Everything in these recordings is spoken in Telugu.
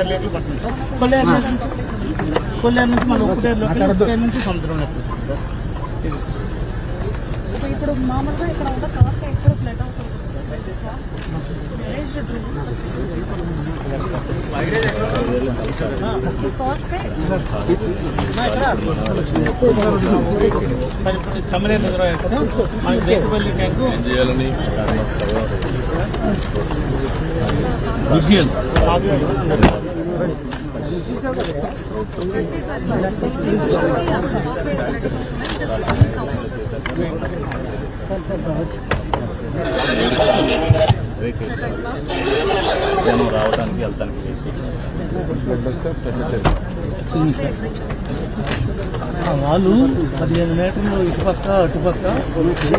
లీటర్లు కొల్లేరు నుంచి కొల్లేరు నుంచి మన ఒకటే నుంచి సముద్రం సో ఇప్పుడు మామూలుగా ఇక్కడ ఉన్న కాస్ట్ ఎక్కడ ఫ్లడ్ అవుతుంది సార్ కాస్ట్ కాస్ట్ మనకి ట్యాంకు చేయాలని విజయన్ సార్ జనం రావడానికి వెళ్తానికి వాళ్ళు పదిహేను మీటర్లు ఇటుపక్క అటుపక్క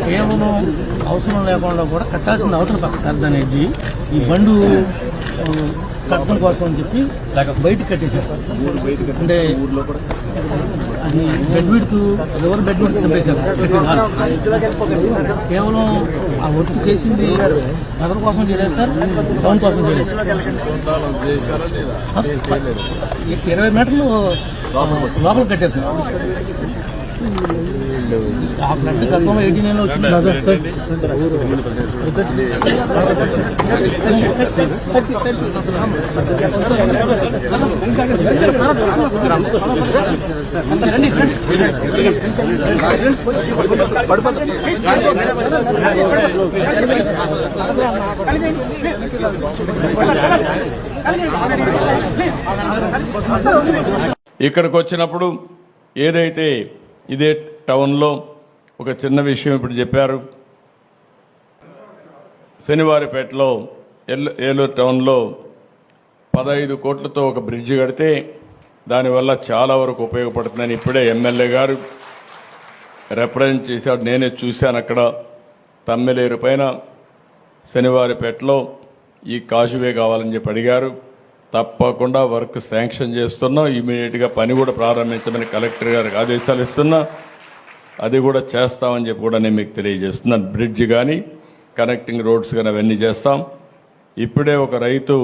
కేవలం అవసరం లేకుండా కూడా కట్టాల్సింది అవసరం పక్క సార్ దాని ఈ బండు ఆ, కట్టడం కోసం అని చెప్పి బయట కట్టేశారు. అంటే అది బెడ్ విడ్త్ ఎవరు బెడ్ విడ్త్ చంపేశారు? కేవలం ఆ వర్క్ చేసింది నగరం కోసం చేయలేదు సార్ టౌన్ కోసం చేయలేదు సార్. చేశారా లేదా? ఇరవై మీటర్లు లోపల కట్టారు సార్ ఇక్కడికి వచ్చినప్పుడు ఏదైతే ఇదే టౌన్లో ఒక చిన్న విషయం ఇప్పుడు చెప్పారు. శనివారిపేటలో ఎల్- ఏలూరు టౌన్లో పదహైదు కోట్లతో ఒక బ్రిడ్జి కడితే దానివల్ల చాలా వరకు ఉపయోగపడుతుందని ఇప్పుడే ఎమ్మెల్యే గారు రిప్రజెంట్ చేశాడు నేనే చూశాను అక్కడ తమ్మెలేరు పైన. శనివారిపేటలో ఈ కాజువే కావాలని చెప్పి అడిగారు. తప్పకుండా వర్క్ శాంక్షన్ చేస్తున్నాం. ఇమీడియట్గా పని కూడా ప్రారంభించమని కలెక్టర్ గారికి ఆదేశాలు ఇస్తున్నా. అది కూడా చేస్తామని చెప్పి కూడా నేను మీకు తెలియజేస్తున్నాను బ్రిడ్జ్ కానీ కనెక్టింగ్ రోడ్స్ కానీ అవన్నీ చేస్తాం. ఇప్పుడే ఒక రైతు